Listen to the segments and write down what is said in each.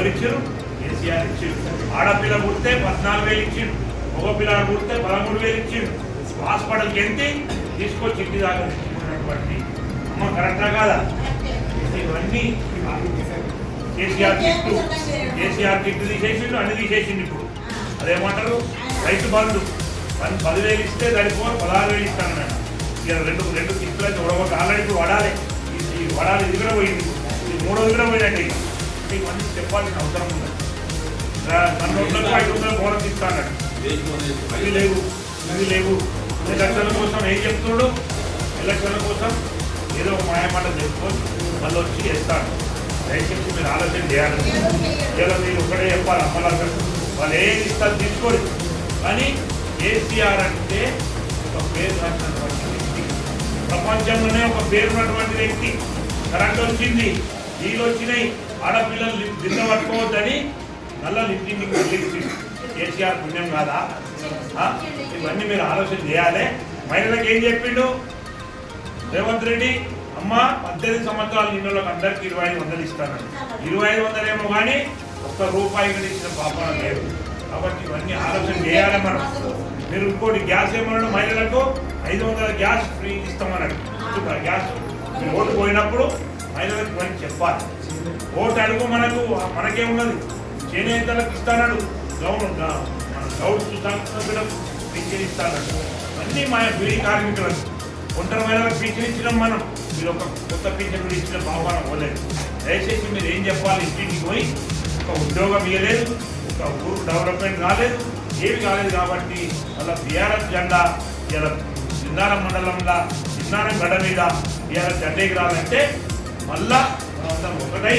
ఎవరిచ్చారు? కేసీఆర్ ఇచ్చిండు ఆడపిల్ల పుడితే పద్నాలుగు వేలు ఇచ్చిండు. మగ పిల్లలు పుడితే పదమూడు వేలు ఇచ్చిండు. హాస్పిటల్కి వెళ్తే తీసుకొచ్చి ఇంటి దాకా తెచ్చుకున్నటువంటి అమ్మ కరెక్టా కాదా? ఇవన్నీ కేసీఆర్ కిట్టు కేసీఆర్ కిట్టు తీసేసిండు అన్ని తీసేసిండు ఇప్పుడు. అదేమంటారు? రైతు బంధు. పని పదివేలు ఇస్తే సరిపోను పదహారు వేలు ఇస్తాను నేను. ఇక రెండు రెండు కిట్లు అయితే ఉడగొట్టు ఆల్రెడీ ఇప్పుడు వడాలి. ఈ- వడాలి ఇది కూడా పోయింది ఇది మూడో కూడా పోయినట్టు ఇక. ఇవన్నీ చెప్పాల్సిన అవసరం ఉంది. మన వందలకు ఐదు వందల బోనస్ ఇస్తాను అవి లేవు ఇవి లేవు. ఎలక్షన్ల కోసం ఏం చెప్తున్నాడు? ఎలక్షన్ల కోసం ఏదో ఒక మాయమాట చెప్పుకొని మళ్ళీ వచ్చి చేస్తాడు. దయచేసి మీరు ఆలోచన చేయాలి. ఇలా మీరు ఒకటే చెప్పాలి అమ్మలాగా వాళ్ళు ఏం ఇస్తారు తీసుకోరు కానీ కేసీఆర్ అంటే ఒక పేరు రాసినటువంటి వ్యక్తి. ప్రపంచంలోనే ఒక పేరున్నటువంటి వ్యక్తి. కరెంట్ వచ్చింది నీళ్ళు వచ్చినాయి. ఆడపిల్లలు దిన్న పట్టుకోవద్దని నల్ల లిఫ్టింగ్ కలిగించింది కేసీఆర్ పుణ్యం కాదా? ఇవన్నీ మీరు ఆలోచన చేయాలి. మహిళలకు ఏం చెప్పిండు? రేవంత్ రెడ్డి అమ్మ పద్దెనిమిది సంవత్సరాలు నిన్నోళ్ళకి అందరికి ఇరవై ఐదు వందలు ఇస్తాను ఇరవై ఐదు వందలేమో కానీ ఒక్క రూపాయి కూడా ఇచ్చిన పాపన లేదు. కాబట్టి ఇవన్నీ ఆలోచన చేయాలి మనం. మీరు ఇంకోటి గ్యాస్ ఏమన్నాడు మహిళలకు? ఐదు వందల గ్యాస్ ఫ్రీ ఇస్తామన్నాడు. గ్యాస్ మీరు ఓటు పోయినప్పుడు మహిళలకు పోయి చెప్పాలి. ఓటు అడుగు మనకు మనకేమున్నది చేనేతలకు ఇస్తానడు గౌరవ మన గౌడ్ సంస్థలకు పింఛన్ ఇస్తానడు అన్నీ మా బిడి కార్మికులకు ఒంటరి మహిళలకు పింఛన్ ఇచ్చినాం మనం. మీరు ఒక కొత్త పింఛన్ ఇచ్చిన భావన పోలేదు దయచేసి మీరు ఏం చెప్పాలి? ఇంటికి పోయి ఒక ఉద్యోగం ఇవ్వలేదు ఒక ఊరు డెవలప్మెంట్ రాలేదు ఏమి కాలేదు కాబట్టి అలా బీఆర్ఎస్ జెండా ఇలా చిన్నారం మండలంలో చిన్నారం గడ మీద బీఆర్ఎస్ జెండా ఎగరాలంటే మళ్ళా మనమందరం ఒకటై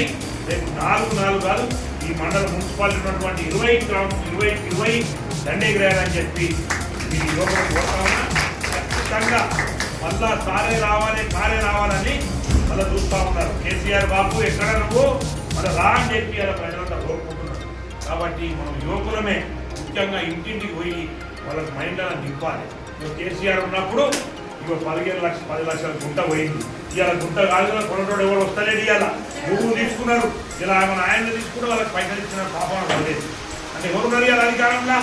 రేపు నాలుగు నాలుగు కాదు ఈ మండల మున్సిపాలిటీ ఉన్నటువంటి ఇరవై గ్రామం ఇరవై ఇరవై దండే రాయాలని చెప్పి మీ యువకులు కోరుతామన్నా ఖచ్చితంగా మళ్ళా సారే రావాలి కారే రావాలని మళ్ళీ చూస్తూ ఉన్నారు. కేసీఆర్ బాబు ఎక్కడ నువ్వు? మళ్ళీ రా అని చెప్పి అలా ప్రజలంతా కోరుకుంటున్నారు. కాబట్టి మనం యువకులమే ముఖ్యంగా ఇంటింటికి పోయి వాళ్ళకి మైండ్ అలా నింపాలి. కేసీఆర్ ఉన్నప్పుడు ఇక పదిహేను లక్షలు పది లక్షల గుంట పోయింది. ఇవాళ గుంట కాదు కొనటోడు ఎవరు వస్తలేడు ఇవాళ. నువ్వు తీసుకున్నారు. ఇలా మన ఆయన తీసుకుంటే వాళ్ళకి పైసలు ఇచ్చిన పాపం పడలేదు. అంటే ఎవరున్నారు ఇవాళ అధికారంలో?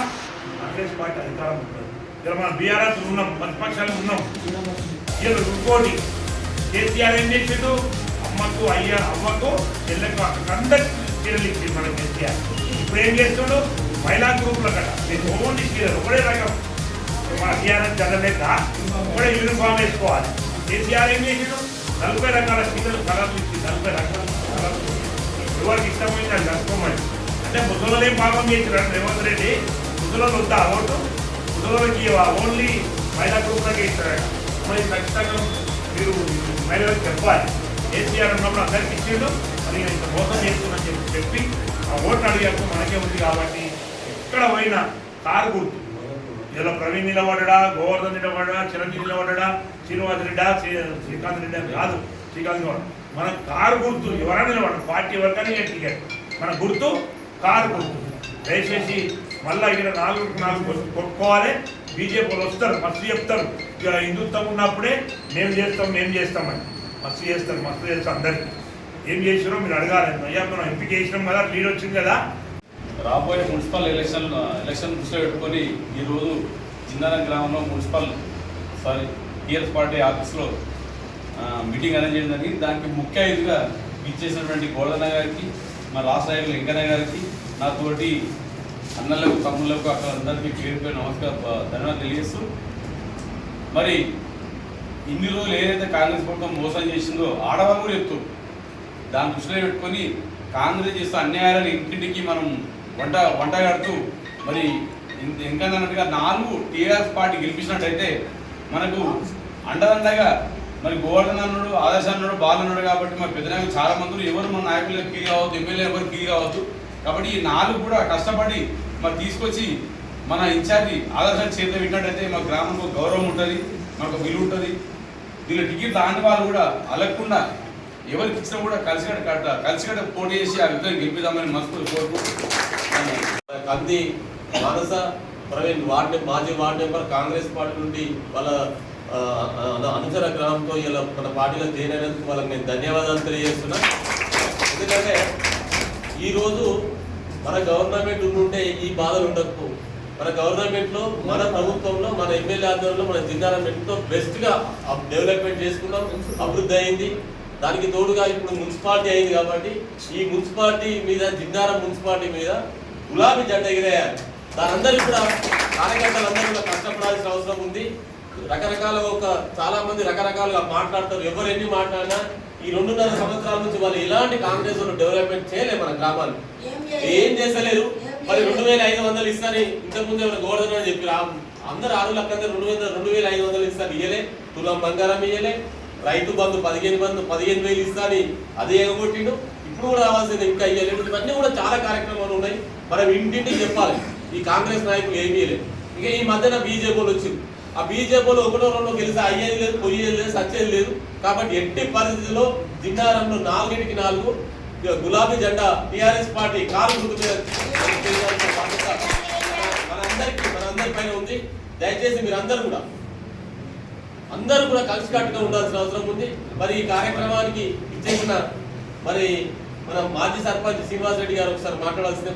కాంగ్రెస్ పార్టీ అధికారం ఉంటుంది ఇలా మన బీఆర్ఎస్ ఉన్నాం ప్రతిపక్షాలు ఉన్నాం. ఇవాళ ఇంకోటి కేసీఆర్ ఏం చేసిండు? అమ్మకు అయ్య అమ్మకు చెల్లెకు అందరికి చీరలు ఇచ్చింది మన కేసీఆర్. ఇప్పుడు ఏం చేస్తున్నాడు మహిళా గ్రూపుల కదా నేను ఓన్లీ చీరలు ఒకటే రకం. మన టీఆర్ఎస్ చదవలేక ఒకటే యూనిఫామ్ వేసుకోవాలి కేసీఆర్ ఏం చేసిండు నలభై రకాల చీరలు కలర్లు ఇచ్చి నలభై రకాల కలర్లు ఎవరికి ఇష్టమైంది అది కట్టుకోమని అంటే ముసలోనే పాపం చేసినాడు రేవంత్ రెడ్డి ముసలోళ్ళు వద్దా ఓటు? ముసలోళ్ళకి ఓన్లీ మహిళా గ్రూప్లకి ఇస్తారట మరి ఖచ్చితంగా మీరు మహిళలకు చెప్పాలి. కేసీఆర్ ఉన్నప్పుడు అందరికి ఇచ్చిండు. మరి ఇంత మోసం చేస్తుందని చెప్పి చెప్పి ఆ ఓటు అడిగాక మనకే ఉంది కాబట్టి ఎక్కడ పోయినా కారు గుర్తు. ఇలా ప్రవీణ్ నిలబడ్డా గోవర్ధన్ నిలబడ్డా చిరంజీవి నిలబడ్డా శ్రీనివాస్ రెడ్డా శ్రీ- శ్రీకాంత్ రెడ్డి కాదు శ్రీకాంత్ గౌడ్ మన కారు గుర్తు ఎవరైనా నిలబడదు పార్టీ వర్గాన్ని ఇక టికెట్ మన గుర్తు కారు గుర్తు. దయచేసి మళ్ళీ ఇక్కడ నాలుగు నాలుగు కొట్టుకోవాలి. బీజేపీలు వస్తారు మస్తు చెప్తారు. ఇక హిందుత్వం ఉన్నప్పుడే మేము చేస్తాం మేము చేస్తామని. మస్తు చేస్తారు మస్తు చేస్తాం అందరికీ. ఏం చేసినారో మీరు అడగాలి. అయ్యా మనం ఎంపిక చేసినాం కదా లీడ్ వచ్చింది కదా. రాబోయే మున్సిపల్ ఎలక్షన్ ఎలక్షన్ దృష్టిలో పెట్టుకొని ఈరోజు జిన్నారం గ్రామంలో municipal sorry T R S party ఆఫీస్లో మీటింగ్ అరేంజ్ చేయడం జరిగింది. దానికి ముఖ్య అతిథిగా ఇచ్చేసినటువంటి గోల్డన్న గారికి మా రాష్ట్ర నాయకులు వెంకన్న గారికి నాతోటి అన్నలకు తమ్ముళ్ళకు అక్కడ అందరికీ పేరు నమస్కారం ధన్యవాదాలు తెలియజేస్తూ మరి ఇన్ని రోజులు ఏదైతే కాంగ్రెస్ ప్రభుత్వం మోసం చేసిందో ఆడవాళ్ళు కూడా చెప్తూ దాన్ని దృష్టిలో పెట్టుకొని కాంగ్రెస్ చేస్తే అన్యాయాలను ఇంటింటికి మనం వంట వంట కడుతూ మరి ఇంకన్నట్టుగా అన్నట్టుగా నాలుగు టీఆర్ఎస్ పార్టీ గెలిపించినట్టయితే మనకు అండదండగా మరి గోవర్ధన్ అన్నాడు ఆదర్శ అన్నాడు బాల్ అన్నాడు కాబట్టి మా పెద్దనాయకులు చాలా మంది ఎవరు మన నాయకులు కీ కావద్దు ఎమ్మెల్యే ఎవరు కీ కావద్దు. కాబట్టి ఈ నాలుగు కూడా కష్టపడి మరి తీసుకొచ్చి మన ఇన్ఛార్జి ఆదర్శం చేతిలో పెట్టినట్టయితే మా గ్రామంలో గౌరవం ఉంటుంది మాకు విలువ ఉంటుంది. దీనిలో టికెట్ రాని వాళ్ళు కూడా అలగకుండా ఎవరికి ఇచ్చినా కూడా కలిసికట్ట కట్ట కలిసికట్ట పోటీ చేసి ఆ విధంగా గెలిపిద్దామని మనసు కోరుకుంటున్నాం కంది మానస ప్రవీణ్ వార్డ్ మాజీ వార్డ్ మెంబర్ కాంగ్రెస్ పార్టీ నుండి వాళ్ళ అనుచర గ్రహంతో ఇలా మన పార్టీలో చేరినందుకు వాళ్ళకి నేను ధన్యవాదాలు తెలియజేస్తున్నా. ఎందుకంటే ఈరోజు మన గవర్నమెంట్ ఉంటే ఈ బాధలు ఉండకు మన గవర్నమెంట్లో మన ప్రభుత్వంలో మన ఎమ్మెల్యే ఆధ్వర్యంలో మన జిల్లాలను ఎంతో బెస్ట్గా డెవలప్మెంట్ చేసుకున్నాం అభివృద్ధి అయింది. దానికి తోడుగా ఇప్పుడు మున్సిపాలిటీ అయింది కాబట్టి ఈ మున్సిపాలిటీ మీద జిన్నారం మున్సిపాలిటీ మీద గులాబీ జెండా ఎగిరేయాలి దానందరికీ కూడా కార్యకర్తలందరూ కూడా కష్టపడాల్సిన అవసరం ఉంది. రకరకాల ఒక చాలా మంది రకరకాలుగా మాట్లాడతారు. ఎవరు ఎన్ని మాట్లాడినా ఈ రెండున్నర సంవత్సరాల నుంచి వాళ్ళు ఎలాంటి కాంగ్రెస్ డెవలప్మెంట్ చేయలేదు మన గ్రామాలు. ఏం చేస్తలేరు? మరి రెండు వేల ఐదు వందలు ఇస్తారని ఇంతకుముందు ఎవరు గోవర్ధన్ అని చెప్పి అందరు ఆరు లక్షల రెండు వేల రెండు వేల ఐదు వందలు ఇస్తారు ఇయ్యలే. తులం బంగారం ఇయ్యలే. రైతు బంధు పదిహేను బంధు పదిహేను వేలు ఇస్తాని అదే ఎగగొట్టిండు. ఇప్పుడు కూడా రావాల్సింది. ఇంకా ఇయ్యలేదు ఇవన్నీ కూడా చాలా కార్యక్రమాలు ఉన్నాయి. మనం ఇంటింటికి చెప్పాలి. ఈ కాంగ్రెస్ నాయకులు ఏమీ లేదు ఇక ఈ మధ్యన బీజేపీలు వాళ్ళు వచ్చింది. ఆ బీజేపీలో ఒకటో రెండో గెలిస్తే అయ్యేది లేదు పొయ్యేది లేదు సచ్చేది లేదు. కాబట్టి ఎట్టి పరిస్థితుల్లో జిన్నారంలో నాలుగింటికి నాలుగు. గులాబీ జెండా టిఆర్ఎస్ పార్టీ కారు గుర్తు మనందరికీ మనందరి పైన ఉంది. దయచేసి మీరందరూ కూడా అందరూ కూడా కలిసికట్టుగా ఉండాల్సిన అవసరం ఉంది. మరి ఈ కార్యక్రమానికి ఇచ్చేసిన మరి మన మాజీ సర్పంచ్ శ్రీనివాస్ రెడ్డి గారు ఒకసారి మాట్లాడాల్సిందే.